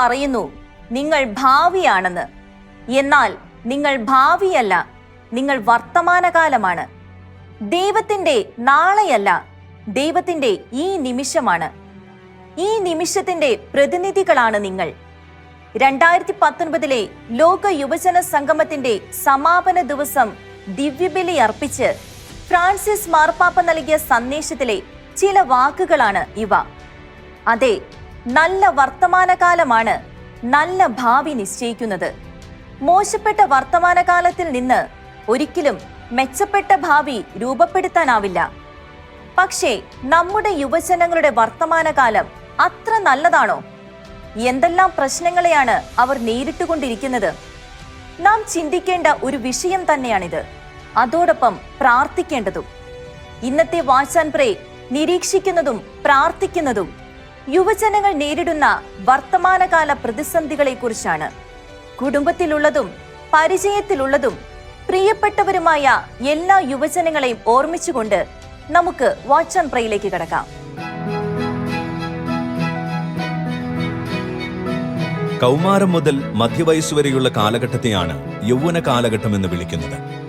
പറയുന്നു നിങ്ങൾ ഭാവിയാണെന്ന്. എന്നാൽ നിങ്ങൾ ഭാവിയല്ല നിങ്ങൾ വർത്തമാനകാലമാണ്. ദൈവത്തിന്റെ നാളെയല്ല ദൈവത്തിന്റെ ഈ നിമിഷമാണ്. ഈ നിമിഷത്തിന്റെ പ്രതിനിധികളാണ് നിങ്ങൾ. രണ്ടായിരത്തി പത്തൊൻപതിലെ ലോക യുവജന സംഗമത്തിന്റെ സമാപന ദിവസം ദിവ്യബലി അർപ്പിച്ച് ഫ്രാൻസിസ് മാർപ്പാപ്പ നൽകിയ സന്ദേശത്തിലെ ചില വാക്കുകളാണ് ഇവ. അതെ നല്ല വർത്തമാനകാലമാണ് നല്ല ഭാവി നിശ്ചയിക്കുന്നത്. മോശപ്പെട്ട വർത്തമാനകാലത്തിൽ നിന്ന് ഒരിക്കലും മെച്ചപ്പെട്ട ഭാവി രൂപപ്പെടുത്താനാവില്ല. പക്ഷേ നമ്മുടെ യുവജനങ്ങളുടെ വർത്തമാനകാലം അത്ര നല്ലതാണോ? എന്തെല്ലാം പ്രശ്നങ്ങളെയാണ് അവർ നേരിട്ടുകൊണ്ടിരിക്കുന്നത്? നാം ചിന്തിക്കേണ്ട ഒരു വിഷയം തന്നെയാണിത്. അതോടൊപ്പം പ്രാർത്ഥിക്കേണ്ടതും. ഇന്നത്തെ വാച്ച് ആൻഡ് പ്രേ നിരീക്ഷിക്കുന്നതും പ്രാർത്ഥിക്കുന്നതും. യുവജനങ്ങൾ നേരിടുന്ന വർത്തമാനകാല പ്രതിസന്ധികളെക്കുറിച്ചാണ്. കുടുംബത്തിലുള്ളതും പരിചയത്തിലുള്ളതും പ്രിയപ്പെട്ടവരുമായ എല്ലാ യുവജനങ്ങളെയും ഓർമ്മിച്ചുകൊണ്ട് നമുക്ക് വാച്ച് ആൻഡ് പ്രയിലേക്ക് കിടക്കാം. കൗമാരം മുതൽ മധ്യവയസ്സുവരെയുള്ള കാലഘട്ടത്തെയാണ് യൗവന കാലഘട്ടം എന്ന് വിളിക്കുന്നത്.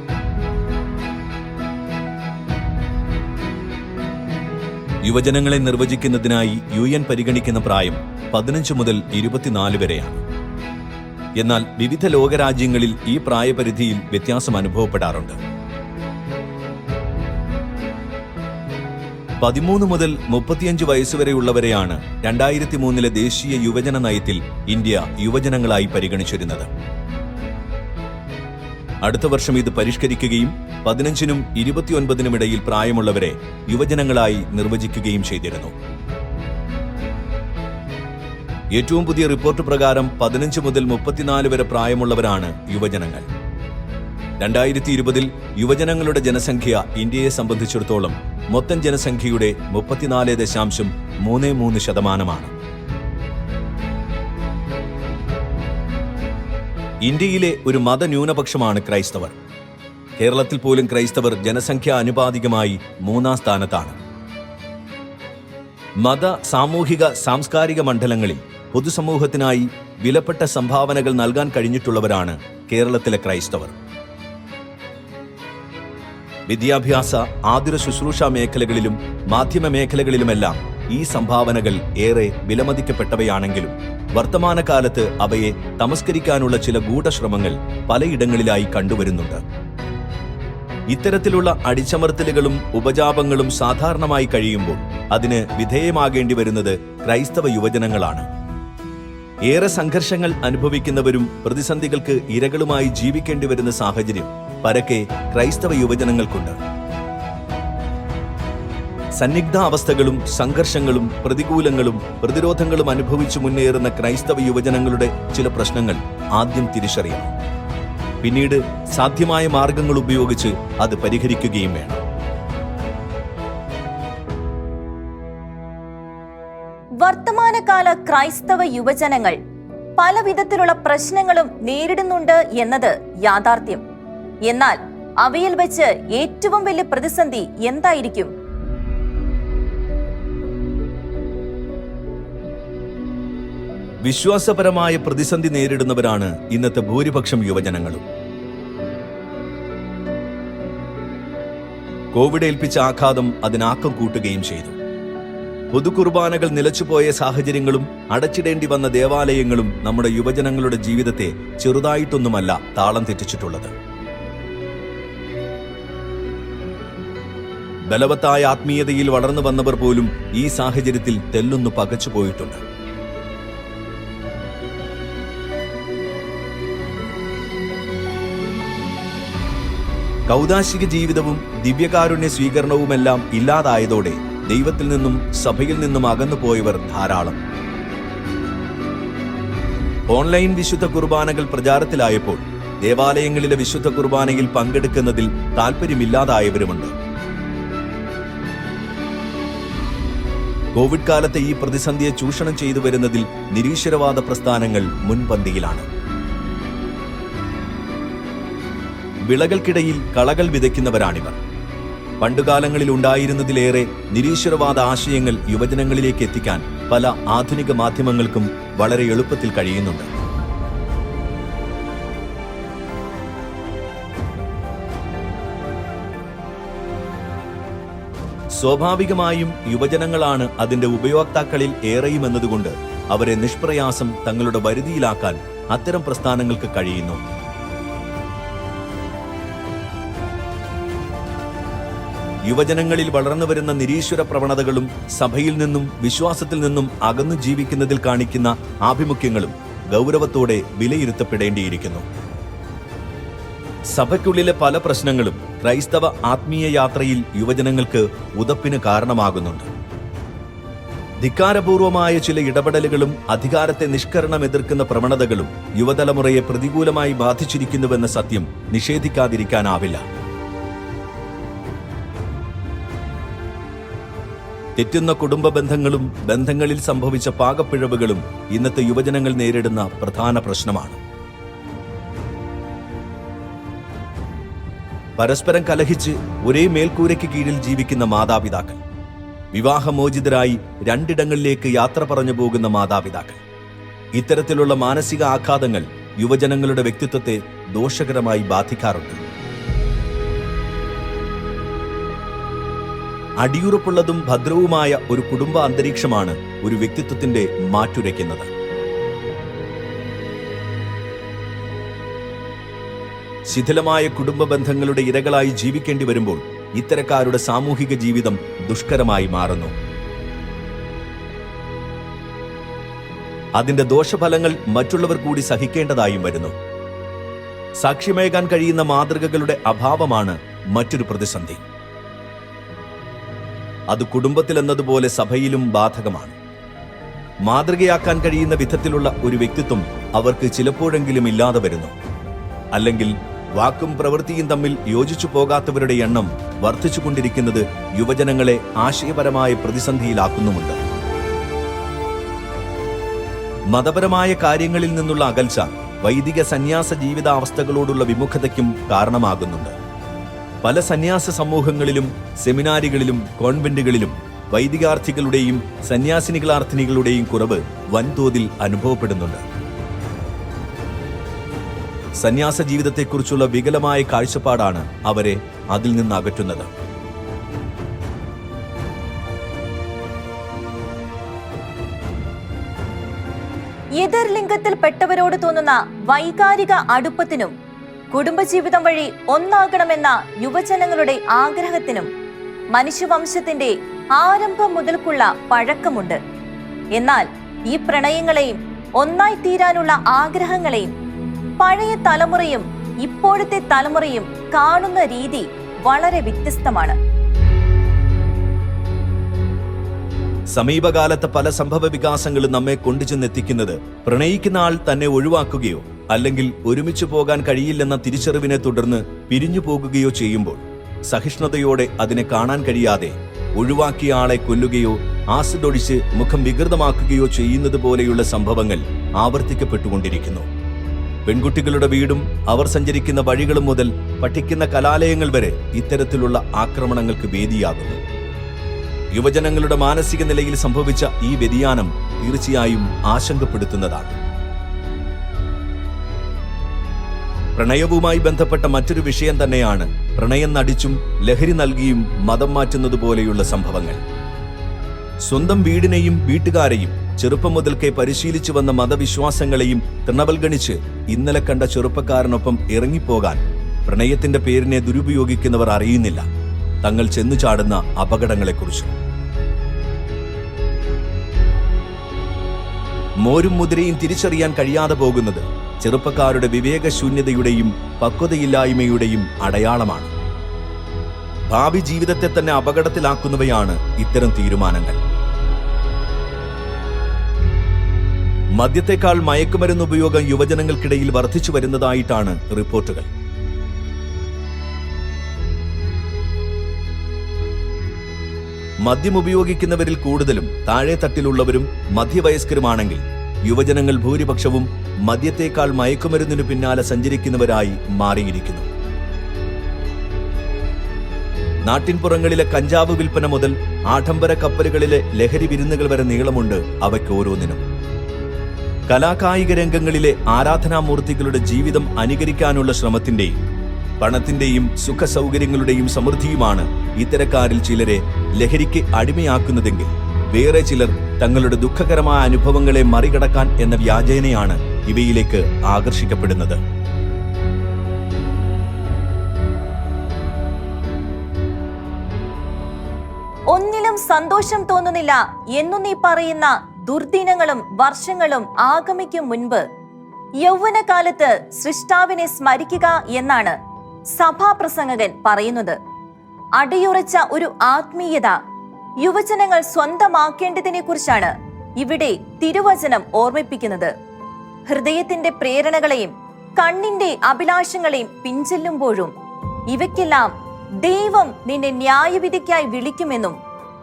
യുവജനങ്ങളെ നിർവചിക്കുന്നതിനായി യു എൻ പരിഗണിക്കുന്ന പ്രായം പതിനഞ്ച് മുതൽ ഇരുപത്തിനാല് വരെയാണ്. എന്നാൽ വിവിധ ലോകരാജ്യങ്ങളിൽ ഈ പ്രായപരിധിയിൽ വ്യത്യാസം അനുഭവപ്പെടാറുണ്ട്. പതിമൂന്ന് മുതൽ മുപ്പത്തിയഞ്ച് വയസ്സുവരെയുള്ളവരെയാണ് രണ്ടായിരത്തി മൂന്നിലെ ദേശീയ യുവജന നയത്തിൽ ഇന്ത്യ യുവജനങ്ങളായി പരിഗണിച്ചിരുന്നത്. അടുത്ത വർഷം ഇത് പരിഷ്കരിക്കുകയും പതിനഞ്ചിനും ഇരുപത്തിയൊൻപതിനും ഇടയിൽ പ്രായമുള്ളവരെ യുവജനങ്ങളായി നിർവചിക്കുകയും ചെയ്തിരുന്നു. ഏറ്റവും പുതിയ റിപ്പോർട്ട് പ്രകാരം പതിനഞ്ച് മുതൽ മുപ്പത്തിനാല് വരെ പ്രായമുള്ളവരാണ് യുവജനങ്ങൾ. രണ്ടായിരത്തി ഇരുപതിൽ യുവജനങ്ങളുടെ ജനസംഖ്യ ഇന്ത്യയെ സംബന്ധിച്ചിടത്തോളം മൊത്തം ജനസംഖ്യയുടെ മുപ്പത്തിനാല് ദശാംശം മൂന്ന് മൂന്ന് ശതമാനമാണ്. ഇന്ത്യയിലെ ഒരു മതന്യൂനപക്ഷമാണ് ക്രൈസ്തവർ. കേരളത്തിൽ പോലും ക്രൈസ്തവർ ജനസംഖ്യ അനുപാതികമായി മൂന്നാം സ്ഥാനത്താണ്. മത സാമൂഹിക സാംസ്കാരിക മണ്ഡലങ്ങളിൽ പൊതുസമൂഹത്തിനായി വിലപ്പെട്ട സംഭാവനകൾ നൽകാൻ കഴിഞ്ഞിട്ടുള്ളവരാണ് കേരളത്തിലെ ക്രൈസ്തവർ. വിദ്യാഭ്യാസ ആതുര ശുശ്രൂഷ മേഖലകളിലും മാധ്യമ മേഖലകളിലുമെല്ലാം ഈ സംഭാവനകൾ ഏറെ വിലമതിക്കപ്പെട്ടവയാണെങ്കിലും വർത്തമാനകാലത്ത് അവയെ തമസ്കരിക്കാനുള്ള ചില ഗൂഢശ്രമങ്ങൾ പലയിടങ്ങളിലായി കണ്ടുവരുന്നുണ്ട്. ഇത്തരത്തിലുള്ള അടിച്ചമർത്തലുകളും ഉപജാപങ്ങളും സാധാരണമായി കഴിയുമ്പോൾ അതിന് വിധേയമാകേണ്ടി വരുന്നത് ക്രൈസ്തവ യുവജനങ്ങളാണ്. ഏറെ സംഘർഷങ്ങൾ അനുഭവിക്കുന്നവരും പ്രതിസന്ധികൾക്ക് ഇരകളുമായി ജീവിക്കേണ്ടി വരുന്ന സാഹചര്യം പരക്കെ ക്രൈസ്തവ യുവജനങ്ങൾക്കുണ്ട്. സന്നിഗ്ധ അവസ്ഥകളും സംഘർഷങ്ങളും പ്രതികൂലങ്ങളും പ്രതിരോധങ്ങളും അനുഭവിച്ചു മുന്നേറുന്ന ക്രൈസ്തവ യുവജനങ്ങളുടെ ചില പ്രശ്നങ്ങൾ ആദ്യം തിരിച്ചറിയണം. പിന്നീട് സാധ്യമായ മാർഗങ്ങൾ ഉപയോഗിച്ച് അത് പരിഹരിക്കുകയും വേണം. വർത്തമാനകാല ക്രൈസ്തവ യുവജനങ്ങൾ പല വിധത്തിലുള്ള പ്രശ്നങ്ങളും നേരിടുന്നുണ്ട് എന്നത് യാഥാർത്ഥ്യം. എന്നാൽ അവയിൽ വെച്ച് ഏറ്റവും വലിയ പ്രതിസന്ധി എന്തായിരിക്കും? വിശ്വാസപരമായ പ്രതിസന്ധി നേരിടുന്നവരാണ് ഇന്നത്തെ ഭൂരിപക്ഷം യുവജനങ്ങളും. കോവിഡ് ഏൽപ്പിച്ച ആഘാതം അതിനാക്കം കൂട്ടുകയും ചെയ്തു. പൊതുകുർബാനകൾ നിലച്ചുപോയ സാഹചര്യങ്ങളും അടച്ചിടേണ്ടി വന്ന ദേവാലയങ്ങളും നമ്മുടെ യുവജനങ്ങളുടെ ജീവിതത്തെ ചെറുതായിട്ടൊന്നുമല്ല താളം തെറ്റിച്ചിട്ടുള്ളത്. ബലവത്തായ ആത്മീയതയിൽ വളർന്നു വന്നവർ പോലും ഈ സാഹചര്യത്തിൽ തെല്ലൊന്നു പകച്ചുപോയിട്ടുണ്ട്. കൗതാശിക ജീവിതവും ദിവ്യകാരുണ്യ സ്വീകരണവുമെല്ലാം ഇല്ലാതായതോടെ ദൈവത്തിൽ നിന്നും സഭയിൽ നിന്നും അകന്നു പോയവർ ധാരാളം. ഓൺലൈൻ വിശുദ്ധ കുർബാനകൾ പ്രചാരത്തിലായപ്പോൾ ദേവാലയങ്ങളിലെ വിശുദ്ധ കുർബാനയിൽ പങ്കെടുക്കുന്നതിൽ താല്പര്യമില്ലാതായവരുമുണ്ട് കോവിഡ് കാലത്തെ ഈ പ്രതിസന്ധിയെ ചൂഷണം ചെയ്തു വരുന്നതിൽ നിരീശ്വരവാദ പ്രസ്ഥാനങ്ങൾ മുൻപന്തിയിലാണ്. വിളകൾക്കിടയിൽ കളകൾ വിതയ്ക്കുന്നവരാണിവർ. പണ്ടുകാലങ്ങളിൽ ഉണ്ടായിരുന്നതിലേറെ നിരീശ്വരവാദ ആശയങ്ങൾ യുവജനങ്ങളിലേക്ക് എത്തിക്കാൻ പല ആധുനിക മാധ്യമങ്ങൾക്കും വളരെ എളുപ്പത്തിൽ കഴിയുന്നുണ്ട്. സ്വാഭാവികമായും യുവജനങ്ങളാണ് അതിന്റെ ഉപയോക്താക്കളിൽ ഏറെയും എന്നതുകൊണ്ട് അവരെ നിഷ്പ്രയാസം തങ്ങളുടെ വരുതിയിലാക്കാൻ അത്തരം പ്രസ്ഥാനങ്ങൾക്ക് കഴിയുന്നു. യുവജനങ്ങളിൽ വളർന്നു വരുന്ന നിരീശ്വര പ്രവണതകളും സഭയിൽ നിന്നും വിശ്വാസത്തിൽ നിന്നും അകന്നു ജീവിക്കുന്നതിൽ കാണിക്കുന്ന ആഭിമുഖ്യങ്ങളും ഗൗരവത്തോടെ വിലയിരുത്തപ്പെടേണ്ടിയിരിക്കുന്നു. സഭയ്ക്കുള്ളിലെ പല പ്രശ്നങ്ങളും ക്രൈസ്തവ ആത്മീയ യാത്രയിൽ യുവജനങ്ങൾക്ക് ഉതപ്പിന് കാരണമാകുന്നുണ്ട്. ധിക്കാരപൂർവമായ ചില ഇടപെടലുകളും അധികാരത്തെ നിഷ്കരണം എതിർക്കുന്ന പ്രവണതകളും യുവതലമുറയെ പ്രതികൂലമായി ബാധിച്ചിരിക്കുന്നുവെന്ന സത്യം നിഷേധിക്കാതിരിക്കാനാവില്ല. തെറ്റുന്ന കുടുംബ ബന്ധങ്ങളും ബന്ധങ്ങളിൽ സംഭവിച്ച പാകപ്പിഴവുകളും ഇന്നത്തെ യുവജനങ്ങൾ നേരിടുന്ന പ്രധാന പ്രശ്നമാണ്. പരസ്പരം കലഹിച്ച് ഒരേ മേൽക്കൂരയ്ക്ക് കീഴിൽ ജീവിക്കുന്ന മാതാപിതാക്കൾ. വിവാഹമോചിതരായി രണ്ടിടങ്ങളിലേക്ക് യാത്ര പറഞ്ഞു പോകുന്ന മാതാപിതാക്കൾ. ഇത്തരത്തിലുള്ള മാനസിക ആഘാതങ്ങൾ യുവജനങ്ങളുടെ വ്യക്തിത്വത്തെ ദോഷകരമായി ബാധിക്കാറുണ്ട്. അടിയുറപ്പുള്ളതും ഭദ്രവുമായ ഒരു കുടുംബ അന്തരീക്ഷമാണ് ഒരു വ്യക്തിത്വത്തിന്റെ മാറ്റുരയ്ക്കുന്നത്. ശിഥിലമായ കുടുംബ ബന്ധങ്ങളുടെ ഇരകളായി ജീവിക്കേണ്ടി വരുമ്പോൾ ഇത്തരക്കാരുടെ സാമൂഹിക ജീവിതം ദുഷ്കരമായി മാറുന്നു. അതിന്റെ ദോഷഫലങ്ങൾ മറ്റുള്ളവർ കൂടി സഹിക്കേണ്ടതായും വരുന്നു. സാക്ഷ്യമേകാൻ കഴിയുന്ന മാതൃകകളുടെ അഭാവമാണ് മറ്റൊരു പ്രതിസന്ധി. അത് കുടുംബത്തിലെന്നതുപോലെ സഭയിലും ബാധകമാണ്. മാതൃകയാക്കാൻ കഴിയുന്ന വിധത്തിലുള്ള ഒരു വ്യക്തിത്വം അവർക്ക് ചിലപ്പോഴെങ്കിലും ഇല്ലാതെ വരുന്നു. അല്ലെങ്കിൽ വാക്കും പ്രവൃത്തിയും തമ്മിൽ യോജിച്ചു പോകാത്തവരുടെ എണ്ണം വർദ്ധിച്ചുകൊണ്ടിരിക്കുന്നത് യുവജനങ്ങളെ ആശയപരമായ പ്രതിസന്ധിയിലാക്കുന്നുമുണ്ട്. മതപരമായ കാര്യങ്ങളിൽ നിന്നുള്ള അകൽച്ച വൈദിക സന്യാസ ജീവിതാവസ്ഥകളോടുള്ള വിമുഖതയ്ക്കും കാരണമാകുന്നുണ്ട്. പല സന്യാസ സമൂഹങ്ങളിലും സെമിനാരികളിലും കോൺവെന്റുകളിലും വൈദികാർത്ഥികളുടെയും സന്യാസിനികളാർത്ഥിനികളുടെയും കുറവ് വൻതോതിൽ അനുഭവപ്പെടുന്നുണ്ട്. സന്യാസ ജീവിതത്തെക്കുറിച്ചുള്ള വികലമായ കാഴ്ചപ്പാടാണ് അവരെ അതിൽ നിന്ന് അകറ്റുന്നത്. എതിർ ലിംഗത്തിൽപ്പെട്ടവരോട് തോന്നുന്ന വൈകാരിക അടുപ്പത്തിനും കുടുംബജീവിതം വഴി ഒന്നാകണമെന്ന യുവജനങ്ങളുടെ ആഗ്രഹത്തിനും മനുഷ്യവംശത്തിന്റെ ആരംഭം മുതൽക്കുള്ള പഴക്കമുണ്ട്. എന്നാൽ ഈ പ്രണയങ്ങളെയും ഒന്നായി തീരാനുള്ള ആഗ്രഹങ്ങളെയും പഴയ തലമുറയും ഇപ്പോഴത്തെ തലമുറയും കാണുന്ന രീതി വളരെ വ്യത്യസ്തമാണ്. സമീപകാലത്തെ പല സംഭവ വികാസങ്ങളും നമ്മെ കൊണ്ടുചെന്നെത്തിക്കുന്നത് പ്രണയിക്കുന്ന ആൾ തന്നെ ഒഴിവാക്കുകയോ അല്ലെങ്കിൽ ഒരുമിച്ച് പോകാൻ കഴിയില്ലെന്ന തിരിച്ചറിവിനെ തുടർന്ന് പിരിഞ്ഞു പോകുകയോ ചെയ്യുമ്പോൾ സഹിഷ്ണുതയോടെ അതിനെ കാണാൻ കഴിയാതെ ഒഴിവാക്കിയ ആളെ കൊല്ലുകയോ ആസിഡ് ഒഴിച്ച് മുഖം വികൃതമാക്കുകയോ ചെയ്യുന്നത് പോലെയുള്ള സംഭവങ്ങൾ ആവർത്തിക്കപ്പെട്ടുകൊണ്ടിരിക്കുന്നു. പെൺകുട്ടികളുടെ വീടും അവർ സഞ്ചരിക്കുന്ന വഴികളും മുതൽ പഠിക്കുന്ന കലാലയങ്ങൾ വരെ ഇത്തരത്തിലുള്ള ആക്രമണങ്ങൾക്ക് വേദിയാകുന്നു. യുവജനങ്ങളുടെ മാനസിക നിലയിൽ സംഭവിച്ച ഈ വ്യതിയാനം തീർച്ചയായും ആശങ്കപ്പെടുത്തുന്നതാണ്. പ്രണയവുമായി ബന്ധപ്പെട്ട മറ്റൊരു വിഷയം തന്നെയാണ് പ്രണയം നടിച്ചും ലഹരി നൽകിയും മതം മാറ്റുന്നത് പോലെയുള്ള സംഭവങ്ങൾ. സ്വന്തം വീടിനെയും വീട്ടുകാരെയും ചെറുപ്പം മുതൽക്കേ പരിശീലിച്ചു വന്ന മതവിശ്വാസങ്ങളെയും തൃണവൽഗണിച്ച് ഇന്നലെ കണ്ട ചെറുപ്പക്കാരനൊപ്പം ഇറങ്ങിപ്പോകാൻ പ്രണയത്തിന്റെ പേരിനെ ദുരുപയോഗിക്കുന്നവർ അറിയുന്നില്ല. തങ്ങൾ ചെന്നു ചാടുന്ന അപകടങ്ങളെക്കുറിച്ച്. മോരും മുതിരയും തിരിച്ചറിയാൻ കഴിയാതെ പോകുന്നത് ചെറുപ്പക്കാരുടെ വിവേകശൂന്യതയുടെയും പക്വതയില്ലായ്മയുടെയും അടയാളമാണ്. ഭാവി ജീവിതത്തെ തന്നെ അപകടത്തിലാക്കുന്നവയാണ് ഇത്തരം തീരുമാനങ്ങൾ. മദ്യത്തെക്കാൾ മയക്കുമരുന്ന് ഉപയോഗം യുവജനങ്ങൾക്കിടയിൽ വർദ്ധിച്ചു വരുന്നതായിട്ടാണ് റിപ്പോർട്ടുകൾ. മദ്യം ഉപയോഗിക്കുന്നവരിൽ കൂടുതലും താഴെ തട്ടിലുള്ളവരും മധ്യവയസ്കരുമാണെങ്കിൽ യുവജനങ്ങൾ ഭൂരിപക്ഷവും മദ്യത്തേക്കാൾ മയക്കുമരുന്നിനു പിന്നാലെ സഞ്ചരിക്കുന്നവരായി മാറിയിരിക്കുന്നു. നാട്ടിൻപുറങ്ങളിലെ കഞ്ചാവ് വിൽപ്പന മുതൽ ആഡംബര കപ്പലുകളിലെ ലഹരി വിരുന്നുകൾ വരെ നീളമുണ്ട് അവയ്ക്ക് ഓരോന്നിനും. കലാകായിക രംഗങ്ങളിലെ ആരാധനാമൂർത്തികളുടെ ജീവിതം അനുകരിക്കാനുള്ള ശ്രമത്തിന്റെയും പണത്തിന്റെയും സുഖ സൗകര്യങ്ങളുടെയും സമൃദ്ധിയുമാണ് ഇത്തരക്കാരിൽ ചിലരെ ലഹരിക്ക് അടിമയാക്കുന്നതെങ്കിൽ. വേറെ ചിലർ തങ്ങളുടെ ദുഃഖകരമായ അനുഭവങ്ങളെ മറികടക്കാൻ എന്ന വ്യാജേനയാണ് ഇവയിലേക്ക് ആകർഷിക്കപ്പെടുന്നത്. ഒന്നിലും സന്തോഷം തോന്നുന്നില്ല എന്നു നീ പറയുന്ന ദുർദിനങ്ങളും വർഷങ്ങളും ആഗമിക്കും മുൻപ്. യൗവനകാലത്ത് സൃഷ്ടാവിനെ സ്മരിക്കുക എന്നാണ് സഭാപ്രസംഗകൻ പറയുന്നത്. അടിയുറച്ച ഒരു ആത്മീയത യുവജനങ്ങൾ സ്വന്തമാക്കേണ്ടതിനെ കുറിച്ചാണ് ഇവിടെ തിരുവചനം ഓർമ്മിപ്പിക്കുന്നത്. ഹൃദയത്തിന്റെ പ്രേരണകളെയും കണ്ണിന്റെ അഭിലാഷങ്ങളെയും പിഞ്ചെല്ലുമ്പോഴും ഇവയ്ക്കെല്ലാം ദൈവം നിന്നെ ന്യായവിധിക്കായി വിളിക്കുമെന്നും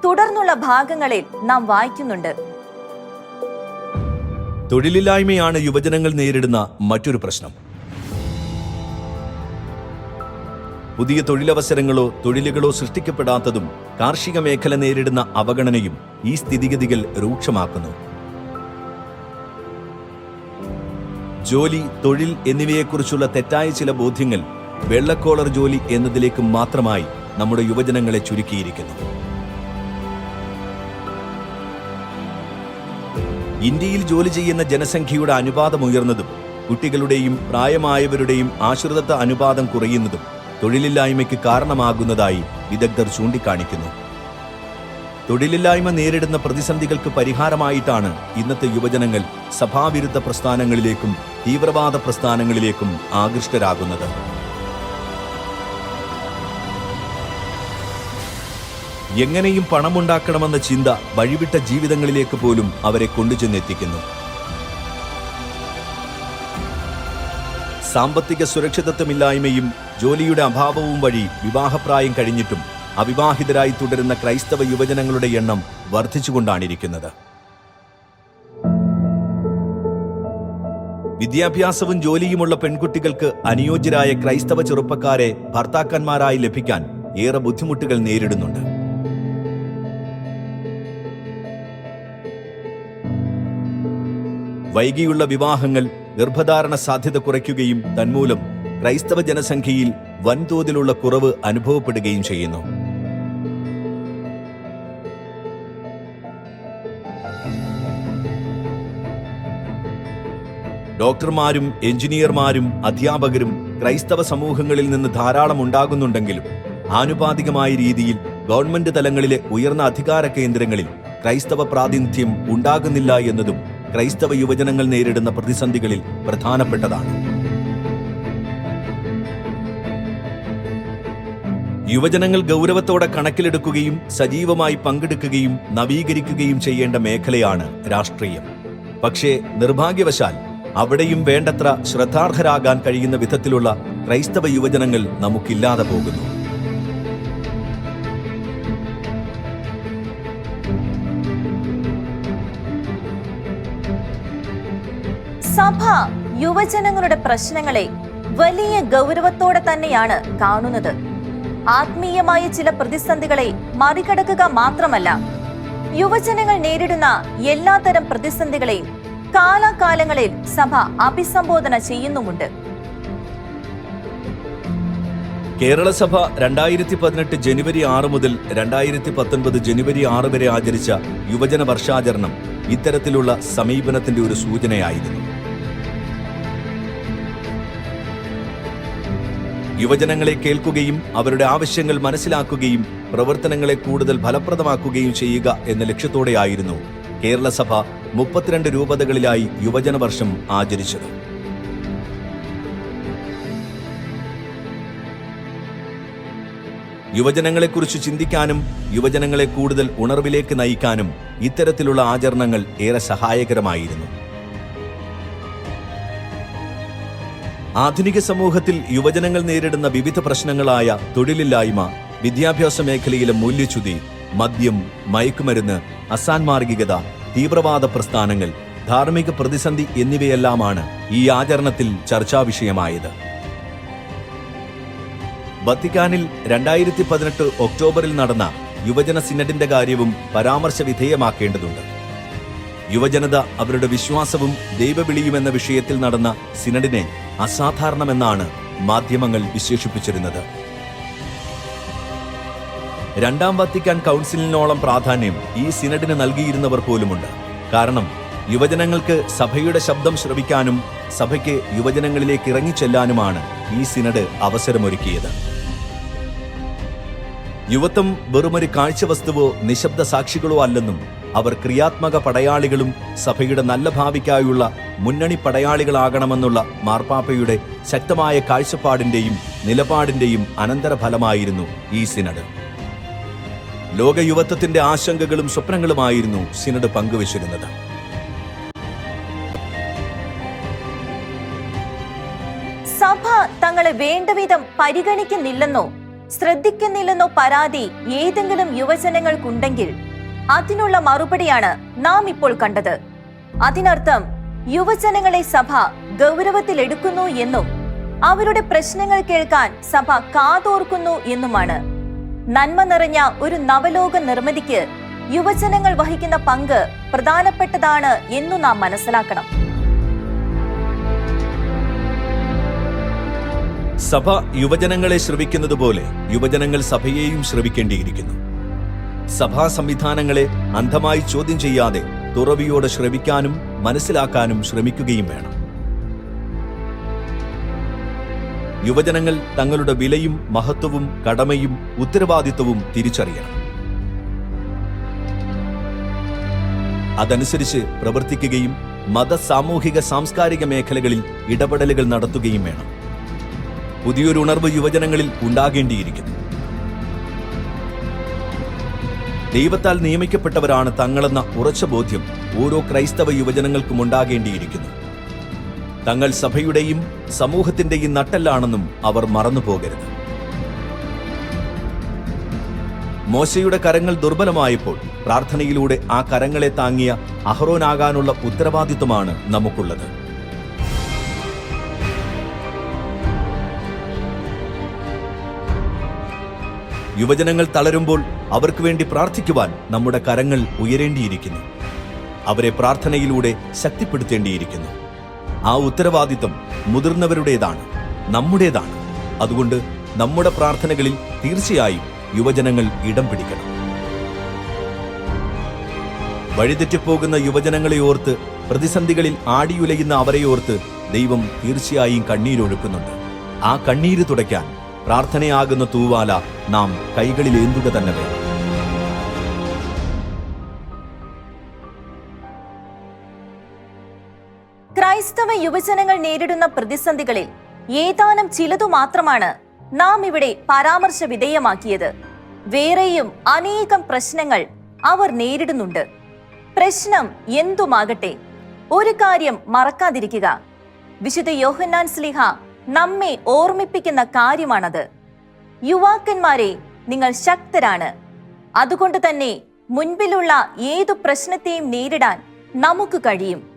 തുടർന്നുള്ള ഭാഗങ്ങളിൽ നാം വായിക്കുന്നുണ്ട്. തൊഴിലില്ലായ്മയാണ് യുവജനങ്ങൾ നേരിടുന്ന മറ്റൊരു പ്രശ്നം. പുതിയ തൊഴിലവസരങ്ങളോ തൊഴിലുകളോ സൃഷ്ടിക്കപ്പെടാത്തതും കാർഷിക മേഖല നേരിടുന്ന അവഗണനയും ഈ സ്ഥിതിഗതികൾ രൂക്ഷമാക്കുന്നു. ജോലി തൊഴിൽ എന്നിവയെക്കുറിച്ചുള്ള തെറ്റായ ചില ബോധ്യങ്ങൾ വെള്ളക്കോളർ ജോലി എന്നതിലേക്ക് മാത്രമായി നമ്മുടെ യുവജനങ്ങളെ ചുരുക്കിയിരിക്കുന്നു. ഇന്ത്യയിൽ ജോലി ചെയ്യുന്ന ജനസംഖ്യയുടെ അനുപാതം ഉയർന്നതും കുട്ടികളുടെയും പ്രായമായവരുടെയും ആശ്രിതത്വ അനുപാതം കുറയുന്നതും തൊഴിലില്ലായ്മയ്ക്ക് കാരണമാകുന്നതായി വിദഗ്ധർ ചൂണ്ടിക്കാണിക്കുന്നു. തൊഴിലില്ലായ്മ നേരിടുന്ന പ്രതിസന്ധികൾക്ക് പരിഹാരമായിട്ടാണ് ഇന്നത്തെ യുവജനങ്ങൾ സഭാവിരുദ്ധ പ്രസ്ഥാനങ്ങളിലേക്കും തീവ്രവാദ പ്രസ്ഥാനങ്ങളിലേക്കും ആകൃഷ്ടരാകുന്നത്. എങ്ങനെയും പണമുണ്ടാക്കണമെന്ന ചിന്ത വഴിവിട്ട ജീവിതങ്ങളിലേക്ക് പോലും അവരെ കൊണ്ടുചെന്നെത്തിക്കുന്നു. സാമ്പത്തിക സുരക്ഷിതത്വമില്ലായ്മയും ജോലിയുടെ അഭാവവും വഴി വിവാഹപ്രായം കഴിഞ്ഞിട്ടും അവിവാഹിതരായി തുടരുന്ന ക്രൈസ്തവ യുവജനങ്ങളുടെ എണ്ണം വർദ്ധിച്ചുകൊണ്ടാണിരിക്കുന്നത്. വിദ്യാഭ്യാസവും ജോലിയുമുള്ള പെൺകുട്ടികൾക്ക് അനുയോജ്യരായ ക്രൈസ്തവ ചെറുപ്പക്കാരെ ഭർത്താക്കന്മാരായി ലഭിക്കാൻ ഏറെ ബുദ്ധിമുട്ടുകൾ നേരിടുന്നുണ്ട്. വൈകിയുള്ള വിവാഹങ്ങൾ ഗർഭധാരണ സാധ്യത കുറയ്ക്കുകയും തന്മൂലം ക്രൈസ്തവ ജനസംഖ്യയിൽ വൻതോതിലുള്ള കുറവ് അനുഭവപ്പെടുകയും ചെയ്യുന്നു. ഡോക്ടർമാരും എഞ്ചിനീയർമാരും അധ്യാപകരും ക്രൈസ്തവ സമൂഹങ്ങളിൽ നിന്ന് ധാരാളം ഉണ്ടാകുന്നുണ്ടെങ്കിലും ആനുപാതികമായ രീതിയിൽ ഗവൺമെന്റ് തലങ്ങളിലെ ഉയർന്ന അധികാര കേന്ദ്രങ്ങളിൽ ക്രൈസ്തവ പ്രാതിനിധ്യം ഉണ്ടാകുന്നില്ല എന്നതും ക്രൈസ്തവ യുവജനങ്ങൾ നേരിടുന്ന പ്രതിസന്ധികളിൽ പ്രധാനപ്പെട്ടതാണ്. യുവജനങ്ങൾ ഗൗരവത്തോടെ കണക്കിലെടുക്കുകയും സജീവമായി പങ്കെടുക്കുകയും നവീകരിക്കുകയും ചെയ്യേണ്ട മേഖലയാണ് രാഷ്ട്രീയം. പക്ഷേ നിർഭാഗ്യവശാൽ അവിടെയും വേണ്ടത്ര ശ്രദ്ധാർഹരാകാൻ കഴിയുന്ന വിധത്തിലുള്ള ക്രൈസ്തവ യുവജനങ്ങൾ നമുക്കില്ലാതെ പോകുന്നു. സഭ യുവജനങ്ങളുടെ പ്രശ്നങ്ങളെ വലിയ ഗൗരവത്തോടെ തന്നെയാണ് കാണുന്നത്. ആത്മീയമായ ചില പ്രതിസന്ധികളെ മറികടക്കുക മാത്രമല്ല യുവജനങ്ങൾ നേരിടുന്ന എല്ലാത്തരം പ്രതിസന്ധികളെയും കാലാകാലങ്ങളിൽ സഭ അഭിസംബോധന ചെയ്യുന്നുമുണ്ട്. കേരള സഭ രണ്ടായിരത്തി പതിനെട്ട് ജനുവരി ആറ് മുതൽ രണ്ടായിരത്തി പത്തൊൻപത് ജനുവരി ആറ് വരെ ആചരിച്ച യുവജന വർഷാചരണം ഇത്തരത്തിലുള്ള സമീപനത്തിന്റെ ഒരു സൂചനയായിരുന്നു. യുവജനങ്ങളെ കേൾക്കുകയും അവരുടെ ആവശ്യങ്ങൾ മനസ്സിലാക്കുകയും പ്രവർത്തനങ്ങളെ കൂടുതൽ ഫലപ്രദമാക്കുകയും ചെയ്യുക എന്ന ലക്ഷ്യത്തോടെയായിരുന്നു കേരളസഭ മുപ്പത്തിരണ്ട് രൂപതകളിലായി യുവജന വർഷം ആചരിച്ചത്. യുവജനങ്ങളെക്കുറിച്ച് ചിന്തിക്കാനും യുവജനങ്ങളെ കൂടുതൽ ഉണർവിലേക്ക് നയിക്കാനും ഇത്തരത്തിലുള്ള ആചരണങ്ങൾ ഏറെ സഹായകരമായിരുന്നു. ആധുനിക സമൂഹത്തിൽ യുവജനങ്ങൾ നേരിടുന്ന വിവിധ പ്രശ്നങ്ങളായ തൊഴിലില്ലായ്മ വിദ്യാഭ്യാസ മേഖലയിലെ മൂല്യച്യുതി മദ്യം മയക്കുമരുന്ന് അസാൻമാർഗികത തീവ്രവാദ പ്രസ്ഥാനങ്ങൾ ധാർമ്മിക പ്രതിസന്ധി എന്നിവയെല്ലാമാണ് ഈ ആചരണത്തിൽ ചർച്ചാ വിഷയമായത്. വത്തിക്കാനിൽ രണ്ടായിരത്തി പതിനെട്ട് ഒക്ടോബറിൽ നടന്ന യുവജന സിനഡിന്റെ കാര്യവും പരാമർശ വിധേയമാക്കേണ്ടതുണ്ട് യുവജനത അവരുടെ വിശ്വാസവും ദൈവവിളിയുമെന്ന വിഷയത്തിൽ നടന്ന സിനഡിനെ അസാധാരണമെന്നാണ് മാധ്യമങ്ങൾ വിശേഷിപ്പിച്ചിരുന്നത്. രണ്ടാം വത്തിക്കാൻ കൗൺസിലിനോളം പ്രാധാന്യം ഈ സിനഡിന് നൽകിയിരുന്നവർ പോലുമുണ്ട്. കാരണം യുവജനങ്ങൾക്ക് സഭയുടെ ശബ്ദം ശ്രവിക്കാനും സഭയ്ക്ക് യുവജനങ്ങളിലേക്ക് ഇറങ്ങിച്ചെല്ലാനുമാണ് ഈ സിനഡ് അവസരമൊരുക്കിയത്. യുവത്വം വെറുമൊരു കാഴ്ചവസ്തുവോ നിശബ്ദ സാക്ഷികളോ അല്ലെന്നും അവർ ക്രിയാത്മക പടയാളികളും സഭയുടെ നല്ല ഭാവിക്കായുള്ള മുന്നണി പടയാളികളാകണമെന്നുള്ള മാർപ്പാപ്പയുടെ ശക്തമായ കാഴ്ചപ്പാടിന്റെയും നിലപാടിന്റെയും അനന്തരഫലമായിരുന്നു ഈ സിനഡ്. ലോക യുവത്വത്തിന്റെ ആശങ്കകളും സ്വപ്നങ്ങളുമായിരുന്നു സിനഡ് പങ്കുവച്ചിരുന്നത്. സഭ തങ്ങളെ വേണ്ടവിധം പരിഗണിക്കുന്നില്ലെന്നോ ശ്രദ്ധിക്കുന്നില്ലെന്നോ പരാതി ഏതെങ്കിലും യുവജനങ്ങൾക്കുണ്ടെങ്കിൽ അതിനുള്ള മറുപടിയാണ് നാം ഇപ്പോൾ കണ്ടത്. അതിനർത്ഥം യുവജനങ്ങളെ സഭ ഗൗരവത്തിലെടുക്കുന്നു എന്നും അവരുടെ പ്രശ്നങ്ങൾ കേൾക്കാൻ സഭ കാതോർക്കുന്നു എന്നുമാണ്. നന്മ നിറഞ്ഞ ഒരു നവലോക നിർമ്മിതിക്ക് യുവജനങ്ങൾ വഹിക്കുന്ന പങ്ക് പ്രധാനപ്പെട്ടതാണ് എന്നു നാം മനസ്സിലാക്കണം. സഭ യുവജനങ്ങളെ ശ്രവിക്കുന്നത് പോലെ യുവജനങ്ങൾ സഭയെയും ശ്രവിക്കേണ്ടിയിരിക്കുന്നു. സഭാ സംവിധാനങ്ങളെ അന്ധമായി ചോദ്യം ചെയ്യാതെ തുറവിയോടെ ശ്രമിക്കാനും മനസ്സിലാക്കാനും ശ്രമിക്കുകയും വേണം. യുവജനങ്ങൾ തങ്ങളുടെ വിലയും മഹത്വവും കടമയും ഉത്തരവാദിത്വവും തിരിച്ചറിയണം. അതനുസരിച്ച് പ്രവർത്തിക്കുകയും മത സാമൂഹിക സാംസ്കാരിക മേഖലകളിൽ ഇടപെടലുകൾ നടത്തുകയും വേണം. പുതിയൊരു ഉണർവ് യുവജനങ്ങളിൽ ഉണ്ടാകേണ്ടിയിരിക്കുന്നു. ദൈവത്താൽ നിയമിക്കപ്പെട്ടവരാണ് തങ്ങളെന്ന ഉറച്ച ബോധ്യം ഓരോ ക്രൈസ്തവ യുവജനങ്ങൾക്കും ഉണ്ടാകേണ്ടിയിരിക്കുന്നു. തങ്ങൾ സഭയുടെയും സമൂഹത്തിന്റെയും നട്ടല്ലാണെന്നും അവർ മറന്നുപോകരുത്. മോശയുടെ കരങ്ങൾ ദുർബലമായപ്പോൾ പ്രാർത്ഥനയിലൂടെ ആ കരങ്ങളെ താങ്ങിയ അഹ്റോനാകാനുള്ള ഉത്തരവാദിത്വമാണ് നമുക്കുള്ളത്. യുവജനങ്ങൾ തളരുമ്പോൾ അവർക്ക് വേണ്ടി പ്രാർത്ഥിക്കുവാൻ നമ്മുടെ കരങ്ങൾ ഉയരേണ്ടിയിരിക്കുന്നു. അവരെ പ്രാർത്ഥനയിലൂടെ ശക്തിപ്പെടുത്തേണ്ടിയിരിക്കുന്നു. ആ ഉത്തരവാദിത്വം മുതിർന്നവരുടേതാണ് നമ്മുടേതാണ്. അതുകൊണ്ട് നമ്മുടെ പ്രാർത്ഥനകളിൽ തീർച്ചയായും യുവജനങ്ങൾ ഇടം പിടിക്കണം. വഴിതെറ്റിപ്പോകുന്ന യുവജനങ്ങളെ ഓർത്ത് പ്രതിസന്ധികളിൽ ആടിയുലയുന്ന അവരെയോർത്ത് ദൈവം തീർച്ചയായും കണ്ണീരൊഴുക്കുന്നുണ്ട്. ആ കണ്ണീര് തുടയ്ക്കാൻ പ്രാർത്ഥനയാകുന്ന തൂവാല നാം കൈകളിലേന്തുക തന്നെ വേണം ക്രൈസ്തവ യുവജനങ്ങൾ നേരിടുന്ന പ്രതിസന്ധികളിൽ ഏതാനും ചിലതു മാത്രമാണ് നാം ഇവിടെ പരാമർശ വിധേയമാക്കിയത് വേറെയും അനേകം പ്രശ്നങ്ങൾ അവർ നേരിടുന്നുണ്ട്. പ്രശ്നം എന്തുമാകട്ടെ? ഒരു കാര്യം മറക്കാതിരിക്കുക. വിശുദ്ധ യോഹന്നാൻ സ്ലിഹ നമ്മെ ഓർമ്മിപ്പിക്കുന്ന കാര്യമാണത്. യുവാക്കന്മാരെ നിങ്ങൾ ശക്തരാണ്. അതുകൊണ്ട് തന്നെ മുൻപിലുള്ള ഏതു പ്രശ്നത്തെയും നേരിടാൻ നമുക്ക് കഴിയും.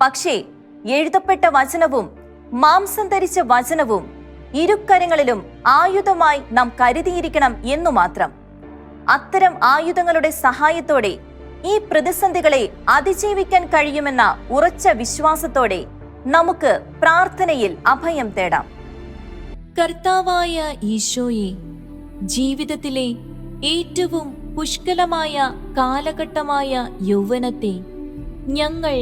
പക്ഷേ എഴുതപ്പെട്ട വചനവും മാംസം ധരിച്ച വചനവും ഇരുക്കരങ്ങളിലും ആയുധമായി നാം കരുതിയിരിക്കണം എന്നു മാത്രം. അത്തരം ആയുധങ്ങളുടെ സഹായത്തോടെ ഈ പ്രതിസന്ധികളെ അതിജീവിക്കാൻ കഴിയുമെന്ന ഉറച്ച വിശ്വാസത്തോടെ നമുക്ക് പ്രാർത്ഥനയിൽ അഭയം തേടാം. കർത്താവായ ഈശോയെ ജീവിതത്തിലെ ഏറ്റവും പുഷ്കലമായ കാലഘട്ടമായ യൗവനത്തെ ഞങ്ങൾ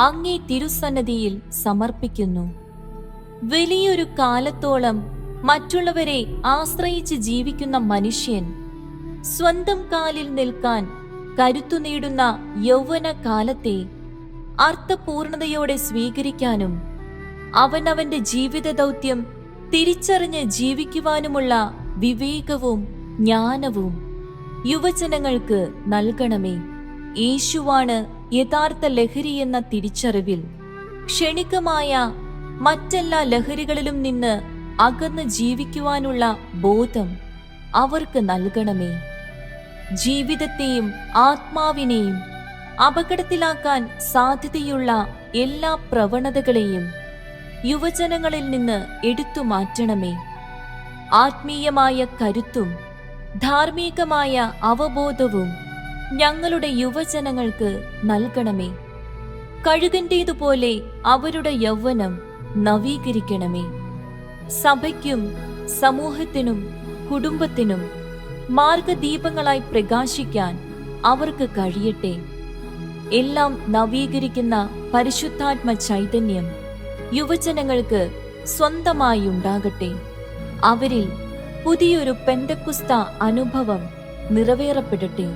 അങ്ങേ തിരുസന്നതിയിൽ സമർപ്പിക്കുന്നു. വലിയൊരു കാലത്തോളം മറ്റുള്ളവരെ ആശ്രയിച്ച് ജീവിക്കുന്ന മനുഷ്യൻ സ്വന്തം കാലിൽ നിൽക്കാൻ കരുത്തു നേടുന്ന യൗവന കാലത്തെ അർത്ഥപൂർണതയോടെ സ്വീകരിക്കാനും അവനവന്റെ ജീവിത ദൗത്യം തിരിച്ചറിഞ്ഞ് ജീവിക്കുവാനുമുള്ള വിവേകവും ജ്ഞാനവും യുവജനങ്ങൾക്ക് നൽകണമേ. യേശുവാണ് യഥാർത്ഥ ലഹരി എന്ന തിരിച്ചറിവിൽ ക്ഷണികമായ മറ്റെല്ലാ ലഹരികളിലും നിന്ന് അകന്ന് ജീവിക്കുവാനുള്ള ബോധം അവർക്ക് നൽകണമേ. ജീവിതത്തെയും ആത്മാവിനെയും അപകടത്തിലാക്കാൻ സാധ്യതയുള്ള എല്ലാ പ്രവണതകളെയും യുവജനങ്ങളിൽ നിന്ന് എടുത്തു മാറ്റണമേ. ആത്മീയമായ കരുത്തും ധാർമ്മികമായ അവബോധവും ഞങ്ങളുടെ യുവജനങ്ങൾക്ക് നൽകണമേ. കഴുകന്റേതുപോലെ അവരുടെ യൗവനം നവീകരിക്കണമേ. സഭയ്ക്കും സമൂഹത്തിനും കുടുംബത്തിനും മാർഗദീപങ്ങളായി പ്രകാശിക്കാൻ അവർക്ക് കഴിയട്ടെ. എല്ലാം നവീകരിക്കുന്ന പരിശുദ്ധാത്മ ചൈതന്യം യുവജനങ്ങൾക്ക് സ്വന്തമായി ഉണ്ടാകട്ടെ. അവരിൽ പുതിയൊരു പെന്തക്കുസ്ത അനുഭവം നിറവേറപ്പെടട്ടെ.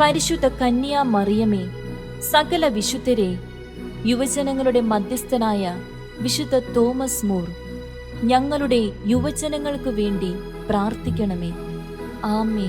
പരിശുദ്ധ കന്യാ മറിയമേ സകല വിശുദ്ധരെ യുവജനങ്ങളുടെ മധ്യസ്ഥനായ വിശുദ്ധ തോമസ് മൂർ ഞങ്ങളുടെ യുവജനങ്ങൾക്ക് വേണ്ടി പ്രാർത്ഥിക്കണമേ. ആമേ